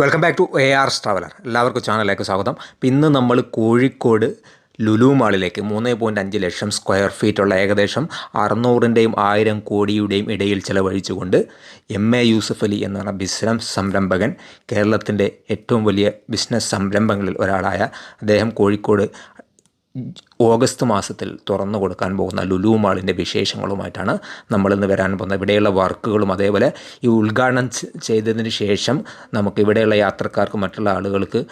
Welcome back to A R traveller എല്ലാവർക്കും ചാനലിലേക്ക് സ്വാഗതം. ഇന്ന് നമ്മൾ കോഴിക്കോട് ലുലു മാളിലേക്ക് മൂന്ന് പോയിന്റ് അഞ്ച് ലക്ഷം സ്ക്വയർ ഫീറ്റുള്ള ഏകദേശം അറുന്നൂറിന്റെയും ആയിരം കോടിയുടെയും ഇടയിൽ ചിലവഴിച്ചുകൊണ്ട് എം എ യൂസഫ് അലി എന്ന് ബിസിനസ് സംരംഭകൻ. കേരളത്തിന്റെ ഏറ്റവും വലിയ ബിസിനസ് സംരംഭങ്ങളിൽ ഒരാളായ അദ്ദേഹം കോഴിക്കോട് ഓഗസ്റ്റ് മാസത്തിൽ തുറന്നു കൊടുക്കാൻ പോകുന്ന ലുലു മാളിന്റെ വിശേഷങ്ങളുമായിട്ടാണ് നമ്മളിന്ന് വരാൻ പോകുന്നത്. ഇവിടെയുള്ള വർക്കുകളും അതേപോലെ ഈ ഉദ്ഘാടനം ചെയ്തതിന് ശേഷം നമുക്ക് ഇവിടെയുള്ള യാത്രക്കാർക്ക് മറ്റുള്ള ആളുകൾക്ക്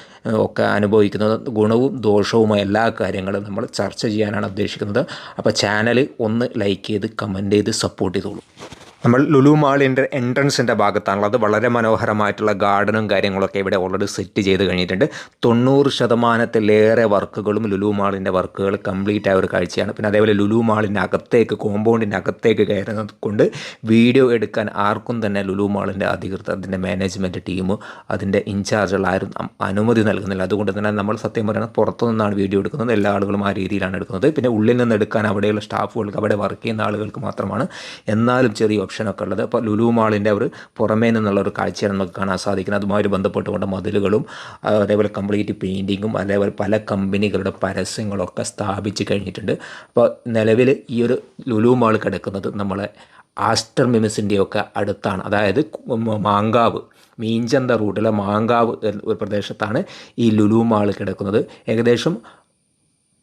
ഒക്കെ അനുഭവിക്കുന്ന ഗുണവും ദോഷവുമായ എല്ലാ കാര്യങ്ങളും നമ്മൾ ചർച്ച ചെയ്യാനാണ് ഉദ്ദേശിക്കുന്നത്. അപ്പോൾ ചാനൽ ഒന്ന് ലൈക്ക് ചെയ്ത് കമന്റ് ചെയ്ത് സപ്പോർട്ട് ചെയ്തോളൂ. നമ്മൾ ലുലു മാളിന്റെ എൻട്രൻസിന്റെ ഭാഗത്താണുള്ളത്. വളരെ മനോഹരമായിട്ടുള്ള ഗാർഡനും കാര്യങ്ങളൊക്കെ ഇവിടെ ഓൾറെഡി സെറ്റ് ചെയ്ത് കഴിഞ്ഞിട്ടുണ്ട്. തൊണ്ണൂറ് ശതമാനത്തിലേറെ വർക്കുകളും ലുലു മാളിന്റെ വർക്കുകൾ കംപ്ലീറ്റ് ആയ ഒരു കാഴ്ചയാണ്. പിന്നെ അതേപോലെ ലുലു മാളിന്റെ അകത്തേക്ക് കോമ്പൗണ്ടിന്റെ അകത്തേക്ക് കയറുന്നത് കൊണ്ട് വീഡിയോ എടുക്കാൻ ആർക്കും തന്നെ ലുലു മാളിന്റെ അധികൃതർ അതിന്റെ മാനേജ്മെന്റ് ടീം അതിന്റെ ഇൻചാർജുകൾ ആരും അനുമതി നൽകുന്നില്ല. അതുകൊണ്ട് തന്നെ നമ്മൾ സത്യം പറയുന്നത് പുറത്തു നിന്നാണ് വീഡിയോ എടുക്കുന്നത്. എല്ലാ ആളുകളും ആ രീതിയിലാണ് എടുക്കുന്നത്. പിന്നെ ഉള്ളിൽ നിന്ന് എടുക്കാൻ അവിടെയുള്ള സ്റ്റാഫുകൾക്ക് അവിടെ വർക്ക് ചെയ്യുന്ന ആളുകൾക്ക് മാത്രമാണ്. എന്നാലും ചെറിയ ഓപ്ഷനൊക്കെ ഉള്ളത്. അപ്പോൾ ലുലു മാളിന്റെ ഒരു പുറമേ നിന്നുള്ള ഒരു കാഴ്ചയാണ് നമുക്ക് കാണാൻ സാധിക്കുന്നത്. അതുമായി ബന്ധപ്പെട്ടുകൊണ്ട് മതിലുകളും അതേപോലെ കംപ്ലീറ്റ് പെയിന്റിങ്ങും അതേപോലെ പല കമ്പനികളുടെ പരസ്യങ്ങളൊക്കെ സ്ഥാപിച്ച് കഴിഞ്ഞിട്ടുണ്ട്. അപ്പോൾ നിലവിൽ ഈ ഒരു ലുലു മാൾ കിടക്കുന്നത് നമ്മളെ ആസ്റ്റർ മിമിസിന്റെയൊക്കെ അടുത്താണ്. അതായത് മാങ്കാവ് മീഞ്ചന്ത റൂട്ടിലെ മാങ്കാവ് ഒരു പ്രദേശത്താണ് ഈ ലുലു മാൾ കിടക്കുന്നത്. ഏകദേശം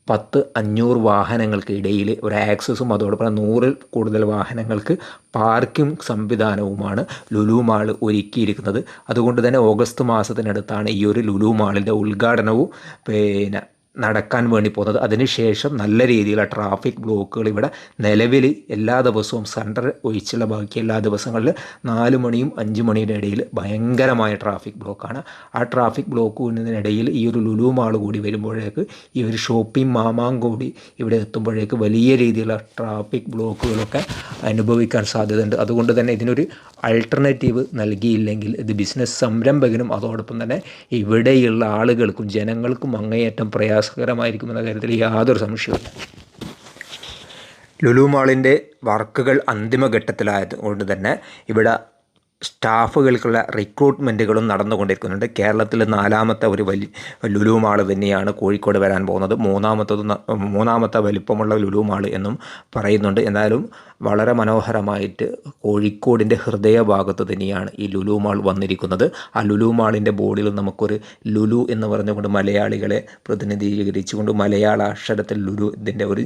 പത്ത് അഞ്ഞൂറ് വാഹനങ്ങൾക്ക് ഇടയിൽ ഒരു ആക്സസും അതോടൊപ്പം നൂറിൽ കൂടുതൽ വാഹനങ്ങൾക്ക് പാർക്കിംഗ് സംവിധാനവുമാണ് ലുലു മാൾ ഒരുക്കിയിരിക്കുന്നത്. അതുകൊണ്ട് തന്നെ ഓഗസ്റ്റ് മാസത്തിനടുത്താണ് ഈ ഒരു ലുലു മാളിന്റെ ഉദ്ഘാടനവും. പിന്നെ നടക്കാൻ വേണ്ടി പോകുന്നത്. അതിനുശേഷം നല്ല രീതിയിലുള്ള ട്രാഫിക് ബ്ലോക്കുകൾ ഇവിടെ നിലവിൽ എല്ലാ ദിവസവും സൺഡർ ഒഴിച്ചുള്ള ബാക്കി എല്ലാ ദിവസങ്ങളിൽ നാല് മണിയും അഞ്ച് മണിയുടെ ഇടയിൽ ഭയങ്കരമായ ട്രാഫിക് ബ്ലോക്കാണ് ആ ട്രാഫിക് ബ്ലോക്കിനിടയിൽ ഈ ഒരു ലുലു മാൾ കൂടി വരുമ്പോഴേക്ക് ഈ ഒരു ഷോപ്പിംഗ് മാമാം കൂടി ഇവിടെ എത്തുമ്പോഴേക്ക് വലിയ രീതിയിലുള്ള ട്രാഫിക് ബ്ലോക്കുകളൊക്കെ അനുഭവിക്കാൻ സാധ്യതയുണ്ട്. അതുകൊണ്ട് തന്നെ ഇതിനൊരു അൾട്ടർനേറ്റീവ് നൽകിയില്ലെങ്കിൽ ഇത് ബിസിനസ് സംരംഭകനും അതോടൊപ്പം തന്നെ ഇവിടെയുള്ള ആളുകൾക്കും ജനങ്ങൾക്കും അങ്ങേയറ്റം പ്രയാസകരമായിരിക്കുമെന്ന കാര്യത്തിൽ യാതൊരു സംശയവുമില്ല. ലുലു മാളിന്റെ വർക്കുകൾ അന്തിമഘട്ടത്തിലായത് കൊണ്ട് തന്നെ ഇവിടെ സ്റ്റാഫുകൾക്കുള്ള റിക്രൂട്ട്മെന്റുകളും നടന്നുകൊണ്ടിരിക്കുന്നുണ്ട്. കേരളത്തിൽ നാലാമത്തെ ഒരു വലിയ ലുലു മാൾ തന്നെയാണ് കോഴിക്കോട് വരാൻ പോകുന്നത്. മൂന്നാമത്തത് മൂന്നാമത്തെ വലിപ്പമുള്ള ലുലു മാൾ എന്നും പറയുന്നുണ്ട്. എന്നാലും വളരെ മനോഹരമായിട്ട് കോഴിക്കോടിന്റെ ഹൃദയഭാഗത്ത് തന്നെയാണ് ഈ ലുലു മാൾ വന്നിരിക്കുന്നത്. ആ ലുലു മാളിന്റെ ബോർഡിൽ നമുക്കൊരു ലുലു എന്ന് പറഞ്ഞുകൊണ്ട് മലയാളികളെ പ്രതിനിധീകരിച്ചുകൊണ്ട് മലയാള അക്ഷരത്തിൽ ലുലു ഇതിന്റെ ഒരു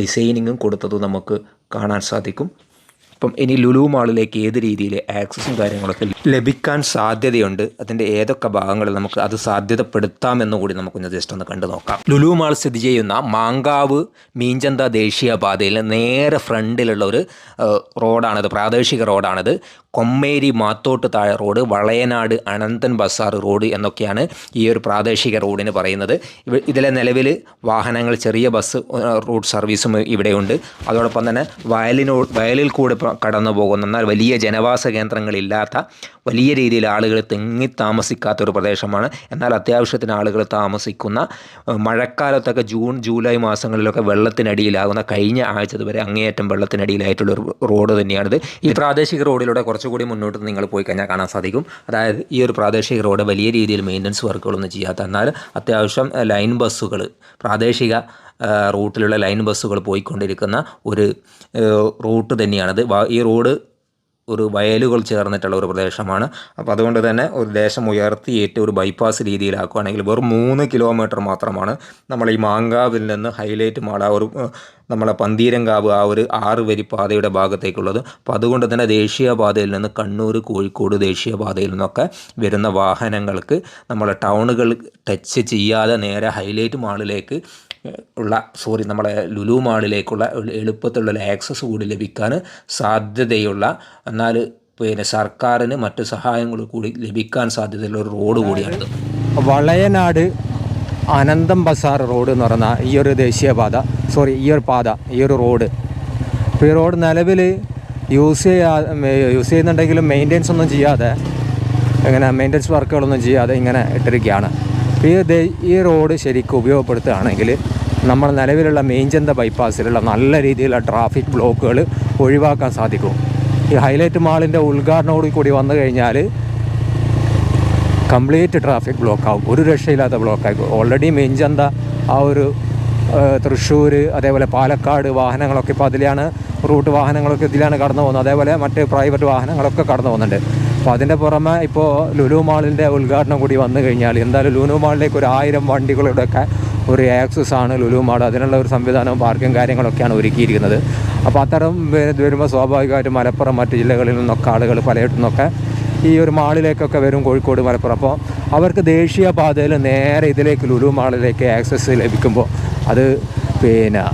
ഡിസൈനിങ്ങും കൊടുത്തത് നമുക്ക് കാണാൻ സാധിക്കും. അപ്പം ഇനി ലുലു മാളിലേക്ക് ഏത് രീതിയിൽ ആക്സസും കാര്യങ്ങളൊക്കെ ലഭിക്കാൻ സാധ്യതയുണ്ട് അതിന്റെ ഏതൊക്കെ ഭാഗങ്ങളിൽ നമുക്ക് അത് സാധ്യതപ്പെടുത്താമെന്ന് കൂടി നമുക്കൊന്ന് ജസ്റ്റ് ഒന്ന് കണ്ടു നോക്കാം. ലുലു മാൾ സ്ഥിതി ചെയ്യുന്ന മാങ്കാവ് മീഞ്ചന്ത ദേശീയപാതയിൽ നേരെ ഫ്രണ്ടിലുള്ള ഒരു റോഡാണത് പ്രാദേശിക റോഡാണിത്. കൊമ്മേരി മാത്തോട്ട് താഴെ road Valayanad Ananthan bazaar road എന്നൊക്കെയാണ് ഈ ഒരു പ്രാദേശിക റോഡിന് പറയുന്നത്. ഇതിലെ നിലവിൽ വാഹനങ്ങൾ ചെറിയ ബസ് റൂട്ട് സർവീസും ഇവിടെയുണ്ട്. അതോടൊപ്പം തന്നെ വയലിനോ വയലിൽ കൂടെ കടന്നു പോകുന്ന എന്നാൽ വലിയ ജനവാസ കേന്ദ്രങ്ങളില്ലാത്ത വലിയ രീതിയിൽ ആളുകൾ തെങ്ങി താമസിക്കാത്ത ഒരു പ്രദേശമാണ്. എന്നാൽ അത്യാവശ്യത്തിന് ആളുകൾ താമസിക്കുന്ന മഴക്കാലത്തൊക്കെ ജൂൺ ജൂലൈ മാസങ്ങളിലൊക്കെ വെള്ളത്തിനടിയിലാകുന്ന കഴിഞ്ഞ ആഴ്ച വരെ അങ്ങേയറ്റം വെള്ളത്തിനടിയിലായിട്ടുള്ള ഒരു റോഡ് തന്നെയാണിത്. ഈ പ്രാദേശിക റോഡിലൂടെ കുറച്ചുകൂടി മുന്നോട്ട് നിങ്ങൾ പോയി കഴിഞ്ഞാൽ കാണാൻ സാധിക്കും. അതായത് ഈ ഒരു പ്രാദേശിക റോഡ് വലിയ രീതിയിൽ മെയിന്റനൻസ് വർക്കുകളൊന്നും ചെയ്യാത്ത എന്നാൽ അത്യാവശ്യം ലൈൻ ബസ്സുകൾ പ്രാദേശിക റൂട്ടിലുള്ള ലൈൻ ബസ്സുകൾ പോയിക്കൊണ്ടിരിക്കുന്ന ഒരു റൂട്ട് തന്നെയാണത്. ഈ റോഡ് ഒരു വയലുകൾ ചേർന്നിട്ടുള്ള ഒരു പ്രദേശമാണ്. അപ്പോൾ അതുകൊണ്ട് തന്നെ ഒരു ദേശം ഉയർത്തിയേറ്റ് ഒരു ബൈപ്പാസ് രീതിയിലാക്കുകയാണെങ്കിൽ വെറും മൂന്ന് കിലോമീറ്റർ മാത്രമാണ് നമ്മൾ ഈ മാങ്കാവിൽ നിന്ന് ഹൈലൈറ്റ് മാൾ ആ ഒരു നമ്മളെ പന്തീരങ്കാവ് ആ ഒരു ആറ് വരി പാതയുടെ ഭാഗത്തേക്കുള്ളത്. അപ്പോൾ അതുകൊണ്ട് തന്നെ ദേശീയപാതയിൽ നിന്ന് കണ്ണൂർ കോഴിക്കോട് ദേശീയപാതയിൽ നിന്നൊക്കെ വരുന്ന വാഹനങ്ങൾക്ക് നമ്മളെ ടൗണുകൾ ടച്ച് ചെയ്യാതെ നേരെ ഹൈലൈറ്റ് മാളിലേക്ക് ഉള്ള സോറി നമ്മളെ ലുലു മാളിലേക്കുള്ള എളുപ്പത്തിലുള്ള ആക്സസ് കൂടി ലഭിക്കാൻ സാധ്യതയുള്ള എന്നാൽ പിന്നെ സർക്കാരിന് മറ്റ് സഹായങ്ങൾ കൂടി ലഭിക്കാൻ സാധ്യതയുള്ള ഒരു റോഡ് കൂടിയാണിത് വളയനാട് അനന്തം ബസാർ റോഡ് എന്ന് പറയുന്ന ഈ ഒരു ദേശീയപാത സോറി ഈ ഒരു പാത ഈ ഒരു റോഡ്. ഈ റോഡ് നിലവിൽ യൂസ് ചെയ്യാ യൂസ് ചെയ്യുന്നുണ്ടെങ്കിലും മെയിന്റെനൻസ് ഒന്നും ചെയ്യാതെ ഇങ്ങനെ മെയിന്റെനൻസ് വർക്കുകളൊന്നും ചെയ്യാതെ ഇങ്ങനെ ഇട്ടിരിക്കുകയാണ്. ഈ ഈ റോഡ് ശരിക്കും ഉപയോഗപ്പെടുത്തുകയാണെങ്കിൽ നമ്മൾ നിലവിലുള്ള മെയിൻചന്ത ബൈപ്പാസിലുള്ള നല്ല രീതിയിലുള്ള ട്രാഫിക് ബ്ലോക്കുകൾ ഒഴിവാക്കാൻ സാധിക്കും. ഈ ഹൈലൈറ്റ് മാളിന്റെ ഉദ്ഘാടനോട് കൂടി വന്നു കഴിഞ്ഞാൽ കംപ്ലീറ്റ് ട്രാഫിക് ബ്ലോക്ക് ആവും ഒരു രക്ഷയില്ലാത്ത ബ്ലോക്കായിരിക്കും. ഓൾറെഡി മെയിൻചന്ത ആ ഒരു തൃശ്ശൂർ അതേപോലെ പാലക്കാട് വാഹനങ്ങളൊക്കെ ഇപ്പോൾ അതിലാണ് റൂട്ട് വാഹനങ്ങളൊക്കെ ഇതിലാണ് കടന്നു പോകുന്നത് അതേപോലെ മറ്റ് പ്രൈവറ്റ് വാഹനങ്ങളൊക്കെ കടന്നു പോകുന്നുണ്ട് അപ്പോൾ അതിന്റെ പുറമെ ഇപ്പോൾ ലുലു മാളിന്റെ ഉദ്ഘാടനം കൂടി വന്നു കഴിഞ്ഞാൽ എന്തായാലും ലുലു മാളിലേക്ക് ഒരു ആയിരം വണ്ടികളുടെയൊക്കെ ഒരു ആക്സസ് ആണ് ലുലു മാൾ. അതിനുള്ള ഒരു സംവിധാനവും പാർക്കും കാര്യങ്ങളൊക്കെയാണ് ഒരുക്കിയിരിക്കുന്നത്. അപ്പോൾ അത്തരം വരുമ്പോൾ സ്വാഭാവികമായിട്ടും മലപ്പുറം മറ്റ് ജില്ലകളിൽ നിന്നൊക്കെ ആളുകൾ പലയിടത്തു നിന്നൊക്കെ ഈ ഒരു മാളിലേക്കൊക്കെ വരും കോഴിക്കോട് മലപ്പുറം. അപ്പോൾ അവർക്ക് ദേശീയ പാതയിൽ നേരെ ഇതിലേക്ക് ലുലു മാളിലേക്ക് ആക്സസ് ലഭിക്കുമ്പോൾ അത് പിന്നെ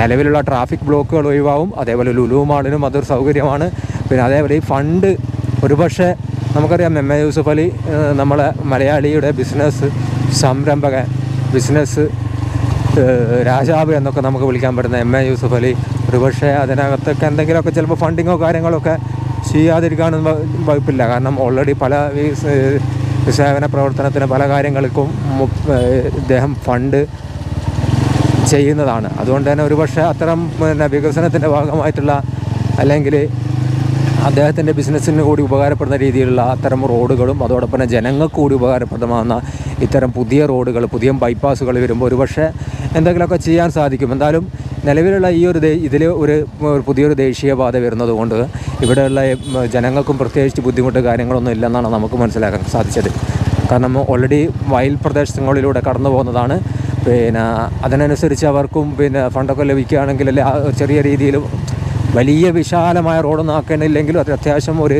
നിലവിലുള്ള ട്രാഫിക് ബ്ലോക്കുകൾ ഒഴിവാകും അതേപോലെ ലുലു മാളിനും അതൊരു സൗകര്യമാണ്. പിന്നെ അതേപോലെ ഈ ഫണ്ട് ഒരുപക്ഷെ നമുക്കറിയാം എം എ യൂസുഫ് അലി നമ്മളെ മലയാളിയുടെ ബിസിനസ് സംരംഭകൻ ബിസിനസ് രാജാവ് എന്നൊക്കെ നമുക്ക് വിളിക്കാൻ പറ്റുന്ന എം എ യൂസുഫ് അലി ഒരുപക്ഷെ അതിനകത്തൊക്കെ എന്തെങ്കിലുമൊക്കെ ചിലപ്പോൾ ഫണ്ടിങ്ങോ കാര്യങ്ങളോ ഒക്കെ ചെയ്യാതിരിക്കാനൊന്നും വകുപ്പില്ല. കാരണം ഓൾറെഡി പല സേവന പ്രവർത്തനത്തിന് പല കാര്യങ്ങൾക്കും ഇദ്ദേഹം ഫണ്ട് ചെയ്യുന്നതാണ്. അതുകൊണ്ട് തന്നെ ഒരുപക്ഷെ അത്തരം പിന്നെ വികസനത്തിന്റെ ഭാഗമായിട്ടുള്ള അല്ലെങ്കിൽ അദ്ദേഹത്തിന്റെ ബിസിനസ്സിന് കൂടി ഉപകാരപ്പെടുന്ന രീതിയിലുള്ള അത്തരം റോഡുകളും അതോടൊപ്പം തന്നെ ജനങ്ങൾക്ക് കൂടി ഉപകാരപ്രദമാകുന്ന ഇത്തരം പുതിയ റോഡുകൾ പുതിയ ബൈപ്പാസുകൾ വരുമ്പോൾ ഒരുപക്ഷെ എന്തെങ്കിലുമൊക്കെ ചെയ്യാൻ സാധിക്കും. എന്തായാലും നിലവിലുള്ള ഈ ഒരു ഇതിൽ ഒരു പുതിയൊരു ദേശീയപാത വരുന്നത് കൊണ്ട് ഇവിടെയുള്ള ജനങ്ങൾക്കും പ്രത്യേകിച്ച് ബുദ്ധിമുട്ട് കാര്യങ്ങളൊന്നും ഇല്ലെന്നാണ് നമുക്ക് മനസ്സിലാക്കാൻ സാധിച്ചത്. കാരണം ഓൾറെഡി വയൽ പ്രദേശങ്ങളിലൂടെ കടന്നു പോകുന്നതാണ്. പിന്നെ അതിനനുസരിച്ച് അവർക്കും പിന്നെ ഫണ്ടൊക്കെ ലഭിക്കുകയാണെങ്കിൽ ചെറിയ രീതിയിൽ വലിയ വിശാലമായ റോഡൊന്നും ആക്കണില്ലെങ്കിലും അത് അത്യാവശ്യം ഒരു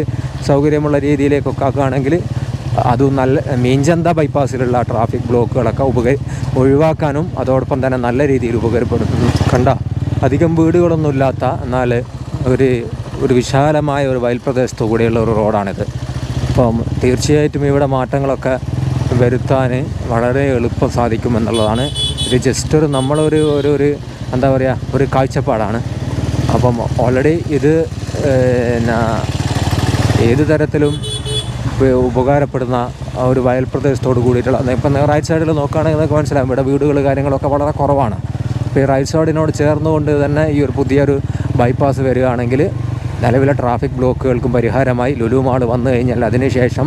സൗകര്യമുള്ള രീതിയിലേക്കൊക്കെ ആക്കുകയാണെങ്കിൽ അതും നല്ല മീൻചന്ത ബൈപ്പാസിലുള്ള ട്രാഫിക് ബ്ലോക്കുകളൊക്കെ ഉപക ഒഴിവാക്കാനും അതോടൊപ്പം തന്നെ നല്ല രീതിയിൽ ഉപകാരപ്പെടുന്നു കണ്ട അധികം വീടുകളൊന്നും ഇല്ലാത്ത എന്നാൽ ഒരു ഒരു വിശാലമായ ഒരു വയൽ പ്രദേശത്തു കൂടെയുള്ള ഒരു റോഡാണിത്. അപ്പം തീർച്ചയായിട്ടും ഇവിടെ മാറ്റങ്ങളൊക്കെ വരുത്താൻ വളരെ എളുപ്പം സാധിക്കുമെന്നുള്ളതാണ്. ഇത് ജസ്റ്റ് ഒരു നമ്മളൊരു ഒരു ഒരു എന്താ പറയുക ഒരു കാഴ്ചപ്പാടാണ്. അപ്പം ഓൾറെഡി ഇത് എന്നാ ഏത് തരത്തിലും ഉപകാരപ്പെടുന്ന ഒരു വയൽ പ്രദേശത്തോട് കൂടിയിട്ടുള്ള ഇപ്പം റൈറ്റ് സൈഡിൽ നോക്കുകയാണെങ്കിൽ നിങ്ങൾക്ക് മനസ്സിലാകും ഇവിടെ വീടുകൾ കാര്യങ്ങളൊക്കെ വളരെ കുറവാണ്. അപ്പോൾ ഈ റൈറ്റ് സൈഡിനോട് ചേർന്നുകൊണ്ട് തന്നെ ഈ ഒരു പുതിയൊരു ബൈപ്പാസ് വരികയാണെങ്കിൽ നിലവിലെ ട്രാഫിക് ബ്ലോക്കുകൾക്കും പരിഹാരമായി ലുലു മാൾ വന്നു കഴിഞ്ഞാൽ അതിനുശേഷം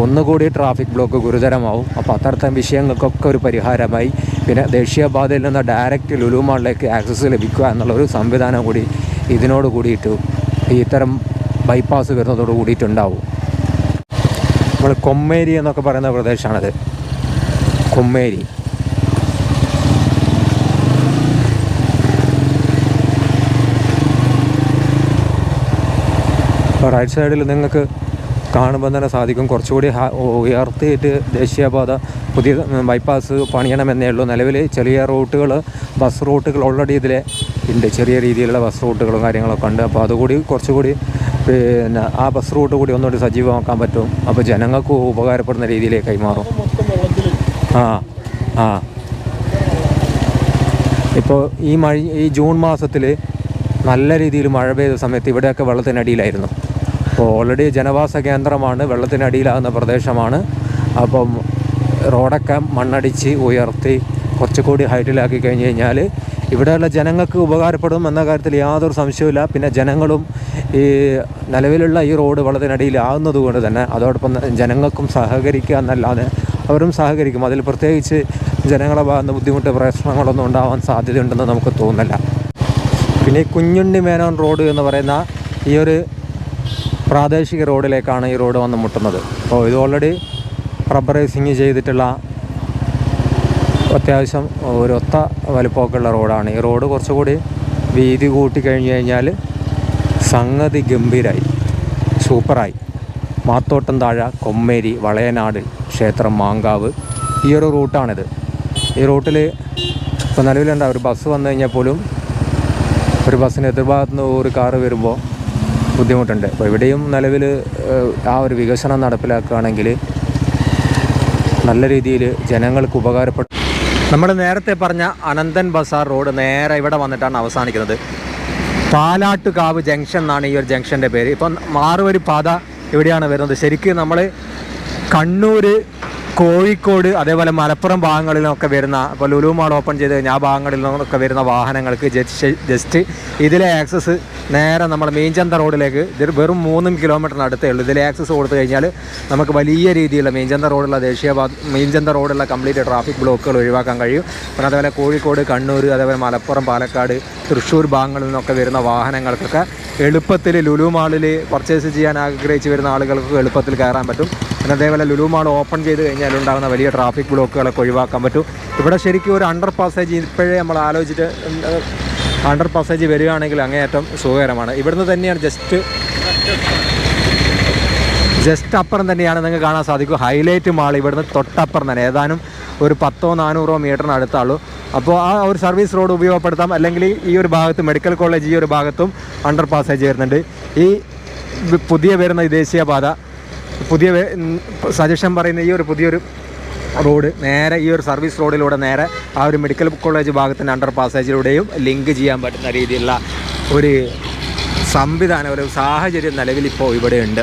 ഒന്നുകൂടി ട്രാഫിക് ബ്ലോക്ക് ഗുരുതരമാവും. അപ്പോൾ അത്തരത്തെ വിഷയങ്ങൾക്കൊക്കെ ഒരു പരിഹാരമായി പിന്നെ ദേശീയപാതയിൽ നിന്ന് ഡയറക്റ്റ് ലുലുമാളിലേക്ക് ആക്സസ് ലഭിക്കുക എന്നുള്ളൊരു സംവിധാനം കൂടി ഇതിനോട് കൂടിയിട്ട് ഇത്തരം ബൈപ്പാസ് വരുന്നതോട് കൂടിയിട്ടുണ്ടാവും. നമ്മൾ കൊമ്മേരി എന്നൊക്കെ പറയുന്ന പ്രദേശമാണിത്. കൊമ്മേരി. റൈറ്റ് സൈഡിൽ നിങ്ങൾക്ക് കാണുമ്പോൾ തന്നെ സാധിക്കും. കുറച്ചുകൂടി ഉയർത്തിയിട്ട് ദേശീയപാത പുതിയ ബൈപ്പാസ് പണിയണമെന്നേ ഉള്ളൂ. നിലവിൽ ചെറിയ റൂട്ടുകൾ ബസ് റൂട്ടുകൾ ഓൾറെഡി ഇതിലെ ഉണ്ട്. ചെറിയ രീതിയിലുള്ള ബസ് റൂട്ടുകളും കാര്യങ്ങളൊക്കെ ഉണ്ട്. അപ്പോൾ അതുകൂടി കുറച്ചുകൂടി പിന്നെ ആ ബസ് റൂട്ട് കൂടി ഒന്നുകൂടി സജീവമാക്കാൻ പറ്റും. അപ്പോൾ ജനങ്ങൾക്ക് ഉപകാരപ്പെടുന്ന രീതിയിലേക്ക് കൈമാറും. ആ ആ. ഇപ്പോൾ ഈ മഴ ഈ ജൂൺ മാസത്തിൽ നല്ല രീതിയിൽ മഴ പെയ്ത സമയത്ത് ഇവിടെയൊക്കെ വെള്ളത്തിനടിയിലായിരുന്നു. അപ്പോൾ ഓൾറെഡി ജനവാസ കേന്ദ്രമാണ് വെള്ളത്തിനടിയിലാകുന്ന പ്രദേശമാണ്. അപ്പം റോഡൊക്കെ മണ്ണടിച്ച് ഉയർത്തി കുറച്ചുകൂടി ഹൈറ്റിലാക്കി കഴിഞ്ഞ് കഴിഞ്ഞാൽ ഇവിടെയുള്ള ജനങ്ങൾക്ക് ഉപകാരപ്പെടും എന്ന കാര്യത്തിൽ യാതൊരു സംശയവുമില്ല. പിന്നെ ജനങ്ങളും ഈ നിലവിലുള്ള ഈ റോഡ് വെള്ളത്തിനടിയിലാകുന്നത് കൊണ്ട് തന്നെ അതോടൊപ്പം ജനങ്ങൾക്കും സഹകരിക്കുക എന്നല്ലാതെ അവരും സഹകരിക്കും. അതിൽ പ്രത്യേകിച്ച് ജനങ്ങളെ ഭാഗത്ത് ബുദ്ധിമുട്ട് പ്രശ്നങ്ങളൊന്നും ഉണ്ടാവാൻ സാധ്യതയുണ്ടെന്ന് നമുക്ക് തോന്നുന്നില്ല. പിന്നെ കുഞ്ഞുണ്ണി മേനോൻ റോഡ് എന്ന് പറയുന്ന ഈ ഒരു പ്രാദേശിക റോഡിലേക്കാണ് ഈ റോഡ് വന്ന് മുട്ടുന്നത്. അപ്പോൾ ഇത് ഓൾറെഡി റബ്ബറൈസിങ് ചെയ്തിട്ടുള്ള അത്യാവശ്യം ഒരു ഒത്ത വലുപ്പമൊക്കെയുള്ള റോഡാണ്. ഈ റോഡ് കുറച്ചുകൂടി വീതി കൂട്ടി കഴിഞ്ഞ് കഴിഞ്ഞാൽ സംഗതി ഗംഭീരായി. സൂപ്പറായി. മാത്തോട്ടം താഴ കൊമ്മേരി വളയനാട് ക്ഷേത്രം മാങ്കാവ് ഈ ഒരു റൂട്ടാണിത്. ഈ റൂട്ടിൽ ഇപ്പോൾ നിലവിലുണ്ടാവും ഒരു ബസ് വന്നു കഴിഞ്ഞാൽ പോലും ഒരു ബസ്സിന് എതിർഭാഗത്തുനിന്ന് ഒരു കാറ് വരുമ്പോൾ ബുദ്ധിമുട്ടുണ്ട്. അപ്പോൾ ഇവിടെയും നിലവിൽ ആ ഒരു വികസനം നടപ്പിലാക്കുകയാണെങ്കിൽ നല്ല രീതിയിൽ ജനങ്ങൾക്ക് ഉപകാരപ്പെട്ടു. നമ്മൾ നേരത്തെ പറഞ്ഞ അനന്തൻ ബസാർ റോഡ് നേരെ ഇവിടെ വന്നിട്ടാണ് അവസാനിക്കുന്നത്. പാലാട്ടുകാവ് ജംഗ്ഷൻ എന്നാണ് ഈ ഒരു ജംഗ്ഷന്റെ പേര്. ഇപ്പം മാറുവരി പാത ഇവിടെയാണ് വരുന്നത്. ശരിക്കും നമ്മൾ കണ്ണൂർ കോഴിക്കോട് അതേപോലെ മലപ്പുറം ഭാഗങ്ങളിൽ നിന്നൊക്കെ വരുന്ന ഇപ്പോൾ ലുലു മാൾ ഓപ്പൺ ചെയ്ത് കഴിഞ്ഞാൽ ആ ഭാഗങ്ങളിൽ നിന്നൊക്കെ വരുന്ന വാഹനങ്ങൾക്ക് ജസ്റ്റ് ഇതിലെ ആക്സസ് നേരെ നമ്മൾ മീൻചന്ത റോഡിലേക്ക് ഇത് വെറും മൂന്നും കിലോമീറ്ററിന് അടുത്തേ ഉള്ളൂ. ഇതിലെ ആക്സസ് കൊടുത്തു കഴിഞ്ഞാൽ നമുക്ക് വലിയ രീതിയിലുള്ള മീൻചന്ത റോഡുള്ള ദേശീയപാത മീൻചന്ത റോഡുള്ള കംപ്ലീറ്റ് ട്രാഫിക് ബ്ലോക്കുകൾ ഒഴിവാക്കാൻ കഴിയും. പിന്നെ അതേപോലെ കോഴിക്കോട് കണ്ണൂർ അതേപോലെ മലപ്പുറം പാലക്കാട് തൃശ്ശൂർ ഭാഗങ്ങളിൽ നിന്നൊക്കെ വരുന്ന വാഹനങ്ങൾക്കൊക്കെ എളുപ്പത്തിൽ ലുലു മാളിൽ പർച്ചേസ് ചെയ്യാൻ ആഗ്രഹിച്ച് വരുന്ന ആളുകൾക്ക് എളുപ്പത്തിൽ കയറാൻ പറ്റും. പിന്നെ അതേപോലെ ലുലു മാൾ ഓപ്പൺ ചെയ്ത് കഴിഞ്ഞാൽ ഉണ്ടാകുന്ന വലിയ ട്രാഫിക് ബ്ലോക്കുകളൊക്കെ ഒഴിവാക്കാൻ പറ്റും. ഇവിടെ ശരിക്കും ഒരു അണ്ടർ പാസേജ് ഇപ്പോഴേ നമ്മൾ ആലോചിച്ചിട്ട് അണ്ടർ പാസേജ് വരികയാണെങ്കിൽ അങ്ങേയറ്റം സുഖകരമാണ്. ഇവിടുന്ന് തന്നെയാണ് ജസ്റ്റ് ജസ്റ്റ് അപ്പുറം തന്നെയാണ് നിങ്ങൾക്ക് കാണാൻ സാധിക്കും ഹൈലൈറ്റ് മാൾ ഇവിടുന്ന് തൊട്ടപ്പുറം തന്നെ. ഏതാനും ഒരു പത്തോ നാനൂറോ മീറ്ററിന് അടുത്താളൂ അപ്പോൾ ആ ഒരു സർവീസ് റോഡ് ഉപയോഗപ്പെടുത്താം. അല്ലെങ്കിൽ ഈ ഒരു ഭാഗത്ത് മെഡിക്കൽ കോളേജ് ഈ ഒരു ഭാഗത്തും അണ്ടർ പാസേജ് വരുന്നുണ്ട്. ഈ പുതിയ വരുന്ന ദേശീയപാത പുതിയ സജഷൻ പറയുന്ന ഈ ഒരു പുതിയൊരു റോഡ് നേരെ ഈ ഒരു സർവീസ് റോഡിലൂടെ നേരെ ആ ഒരു മെഡിക്കൽ കോളേജ് ഭാഗത്തിന്റെ അണ്ടർ പാസേജിലൂടെയും ലിങ്ക് ചെയ്യാൻ പറ്റുന്ന രീതിയിലുള്ള ഒരു സംവിധാനം ഒരു സാഹചര്യം നിലവിൽ ഇപ്പോൾ ഇവിടെയുണ്ട്.